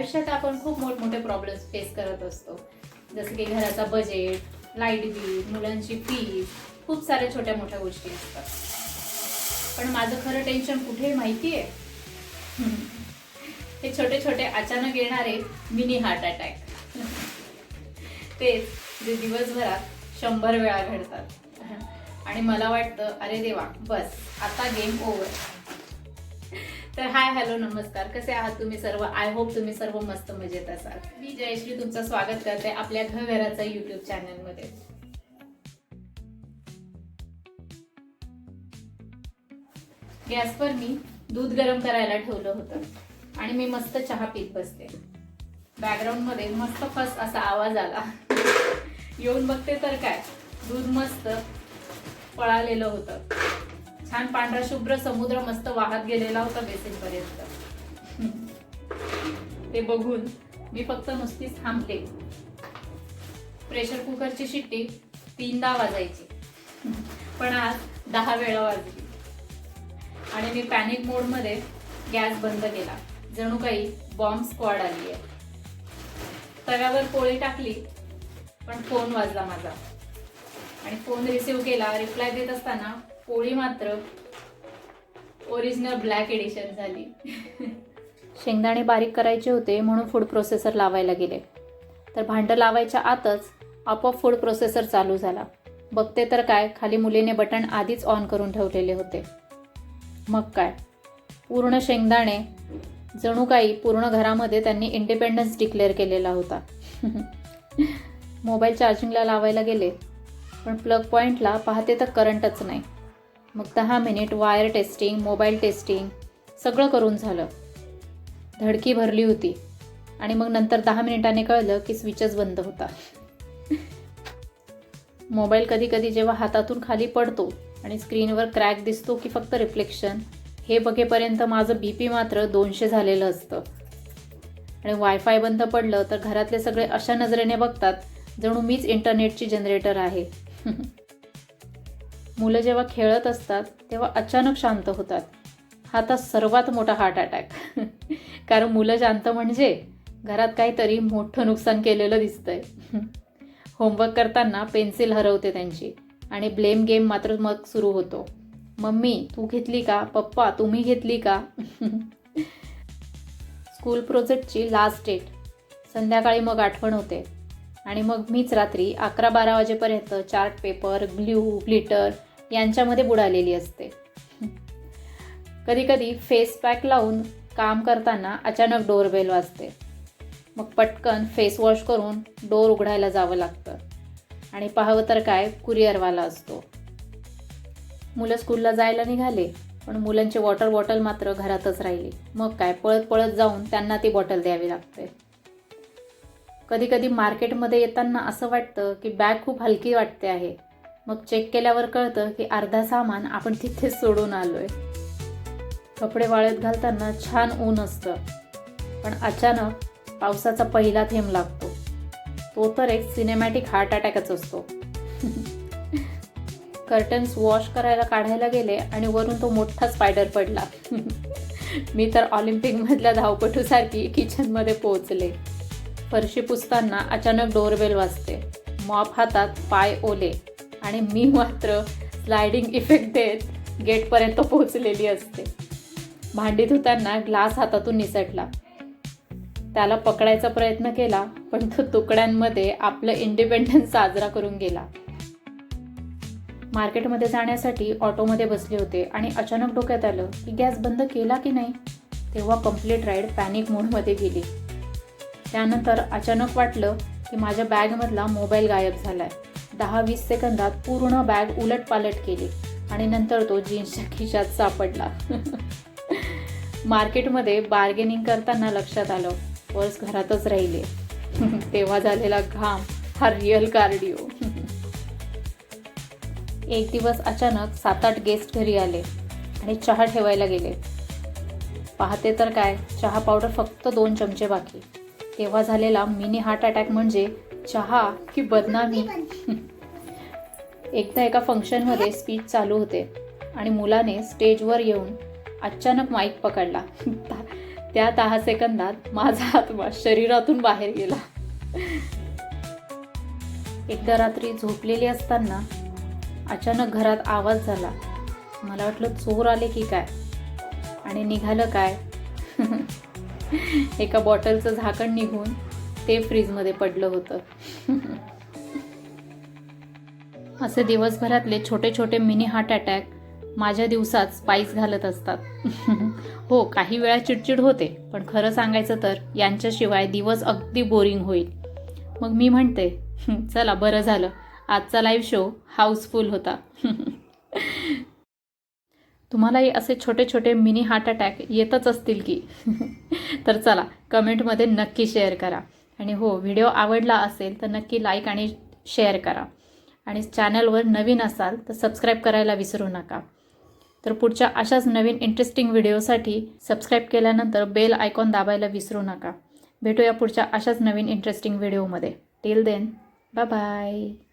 आयुष्यात आपण खूप मोठमोठे प्रॉब्लेम्स फेस करत असतो. जसं की घराचा बजेट लाइट बिल मुलांची फीज खूप साऱ्या छोट्या मोठ्या गोष्टी असतात. पण माझं खरं टेन्शन कुठे माहिती आहे हे छोटे छोटे अचानक येणारे मिनी हार्ट अटॅक तेच जे दिवसभरात शंभर वेळा घडतात. आणि मला वाटतं अरे देवा बस आता गेम ओव्हर तर हाय हॅलो नमस्कार. कसे आहात तुम्ही सर्व? आय होप तुम्ही सर्व मस्त मजेत असाल. मी जयश्री तुमचं स्वागत करते आपल्या घराचा युट्यूब चॅनलमध्ये गॅसवर मी दूध गरम करायला ठेवलं होतं आणि मी मस्त चहा पीत बसते. बॅकग्राऊंडमध्ये मस्त फस असा आवाज आला. येऊन बघते तर काय? दूध मस्त पळालेलं होतं. छान पांढरा शुभ्र समुद्र मस्त वाहत गेलेला होता बेसिन पर्यंत ते बघून मी फक्त नुसतीच थांबते प्रेशर कुकरची शिट्टी तीनदा वाजायची. पण आज दहा वेळा वाजली. आणि मी पॅनिक मोडमध्ये गॅस बंद केला. जणू काही बॉम्ब स्क्वॉड आली आहे तव्यावर पोळी टाकली पण फोन वाजला माझा. आणि फोन रिसिव्ह केला रिप्लाय देत असताना पोळी मात्र ओरिजिनल ब्लॅक एडिशन झाली. शेंगदाणे बारीक करायचे होते म्हणून फूड प्रोसेसर लावायला गेले. तर भांडं लावायच्या आतच आपोआप फूड प्रोसेसर चालू झाला. बघते तर काय खाली मुलीने बटन आधीच ऑन करून ठेवलेले होते. मग काय? पूर्ण शेंगदाणे जणू काही पूर्ण घरामध्ये त्यांनी इंडिपेंडन्स डिक्लेअर केलेला होता. मोबाईल चार्जिंगला लावायला गेले. पण प्लग पॉईंटला पाहते तर करंटच नाही. मग दहा minute wire testing mobile testing सगळं करून झालं. धडकी भरली होती. आणि मग नंतर दहा मिनिटांनी कळलं की स्विचच बंद होता. मोबाईल कधी कधी जेव्हा हातातून खाली पडतो आणि स्क्रीनवर क्रॅक दिसतो की फक्त रिफ्लेक्शन हे बघेपर्यंत माझं बी पी मात्र दोनशे झालेलं असतं. आणि वायफाय बंद पडलं तर घरातले सगळे अशा नजरेने बघतात जणू मीच इंटरनेटची जनरेटर आहे. मुलं जेव्हा खेळत असतात तेव्हा अचानक शांत होतात. हा तर सर्वात मोठा हार्ट अटॅक कारण मुलं शांत म्हणजे घरात काहीतरी मोठं नुकसान केलेलं दिसतंय. होमवर्क करताना पेन्सिल हरवते त्यांची आणि ब्लेम गेम मात्र मग सुरू होतो. मम्मी तू घेतली का? पप्पा तुम्ही घेतली का? स्कूल प्रोजेक्टची लास्ट डेट संध्याकाळी मग आठवण होते. आणि मग मीच रात्री अकरा बारा वाजेपर्यंत चार्ट पेपर ग्ल्यू ग्लिटर यांच्यामध्ये बुडालेली असते. कधीकधी फेस पॅक लावून काम करताना अचानक डोरबेल वाजते. मग पटकन फेस वॉश करून डोर उघडायला जावं लागतं. आणि पाहावं तर काय कुरिअरवाला असतो. मुलं स्कूलला जायला निघाले पण मुलांची वॉटर बॉटल मात्र घरातच राहिली. मग काय पळत पळत जाऊन त्यांना ती बॉटल द्यावी लागते. कधीकधी मार्केटमध्ये येताना असं वाटतं की बॅग खूप हलकी वाटते आहे. मग चेक केल्यावर कळतं की अर्धा सामान आपण तिथेच सोडून आलोय. कपडे वाळत घालताना छान ऊन असतं पण अचानक पावसाचा पहिला थेंब लागतो. तो तर एक सिनेमॅटिक हार्ट अटॅकच असतो. कर्टन्स वॉश करायला काढायला गेले आणि वरून तो मोठा स्पायडर पडला. मी तर ऑलिम्पिकमधल्या धावपटूसारखी किचनमध्ये पोहोचले. फरशी पुसताना अचानक डोरबेल वाजते. मॉप हातात पाय ओले. आणि मी मात्र स्लायडिंग इफेक्ट देत गेटपर्यंत पोहोचलेली असते. भांडी धुताना ग्लास हातातून निसटला. त्याला पकडायचा प्रयत्न केला पण तो तुकड्यांमध्ये आपलं इंडिपेंडन्स साजरा करून गेला. मार्केटमध्ये जाण्यासाठी ऑटोमध्ये बसले होते आणि अचानक डोक्यात आलं की गॅस बंद केला की नाही? तेव्हा कंप्लीट राईड पॅनिक मोडमध्ये गेली. त्यानंतर अचानक वाटलं की माझ्या बॅगमधला मोबाईल गायब झाला आहे दहा वीस सेकंदात पूर्ण बॅग उलट पालट केली आणि नंतर तो जीन्सच्या खिशात सापडला. मार्केटमध्ये बार्गेनिंग करताना लक्षात आलं पर्स घरातच राहिले. तेव्हा झालेला घाम हा रिअल कार्डिओ. एक दिवस अचानक सात आठ गेस्ट घरी आले आणि चहा ठेवायला गेले. पाहते तर काय चहा पावडर फक्त दोन चमचे बाकी. तेव्हा झालेला मिनी हार्ट अटॅक म्हणजे चहा की बदनामी? एकदा एका फंक्शनमध्ये स्पीच चालू होते आणि मुलाने स्टेजवर येऊन अचानक माईक पकडला. त्या दहा सेकंदात माझा आत्मा शरीरातून बाहेर गेला. एकदा रात्री झोपलेली असताना अचानक घरात आवाज झाला. मला वाटलं चोर आले की काय? आणि निघालं काय? एका बॉटलचं झाकण निघून ते फ्रीजमध्ये पडलं होतं. असे दिवसभरातले छोटे छोटे मिनी हार्ट अटॅक माझ्या दिवसात स्पाईस घालत असतात. हो काही वेळा चिडचिड होते पण खरं सांगायचं तर यांच्याशिवाय दिवस अगदी बोरिंग होईल. मग मी म्हणते चला बरं झालं. आजचा लाईव्ह शो हाऊसफुल होता. तुम्हालाही असे छोटे छोटे मिनी हार्ट अटॅक येतच असतील की? तर चला कमेंटमध्ये नक्की शेअर करा. आणि हो व्हिडिओ आवडला असेल तर नक्की लाईक आणि शेअर करा. आणि चॅनलवर नवीन असाल तर सबस्क्राईब करायला विसरू नका. तर पुढच्या अशाच नवीन इंटरेस्टिंग व्हिडिओसाठी सबस्क्राईब केल्यानंतर बेल आयकॉन दाबायला विसरू नका. भेटूया पुढच्या अशाच नवीन इंटरेस्टिंग व्हिडिओमध्ये टिल देन बाय बाय